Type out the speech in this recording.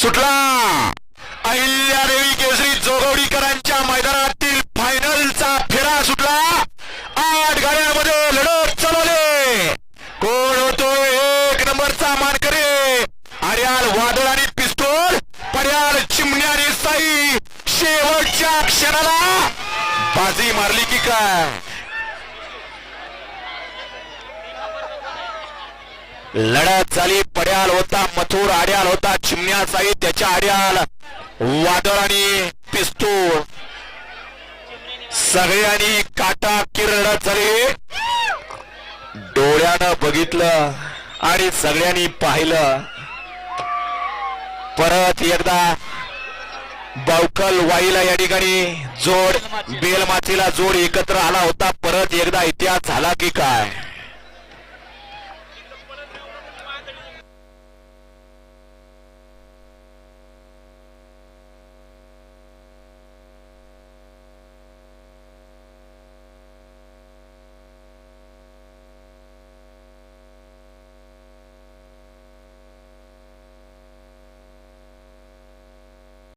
सुटला. अहिल्यादेवी केसरी जोगवडीकरांच्या मैदानातील फायनलचा फेरा सुटला. आठ गाड्यांमध्ये लढत चालवले. कोण होतो एक नंबरचा मानकरी? आर्याल वादळ आणि पिस्तोल. पर्याल चिमण्या आणि साई शेवटच्या क्षणाला बाजी मारली की काय? लढत झाली. पड्याल होता मथुर आड्याल होता चिमण्या साई त्याच्या आड्याल. वादळ आणि पिस्तूल सगळ्यांनी काटा किरडत झाले. डोळ्यानं बघितलं आणि सगळ्यांनी पाहिलं. परत एकदा बावकल वाईला या ठिकाणी जोड बेलमाचीला जोड एकत्र आला होता. परत एकदा इतिहास झाला की काय?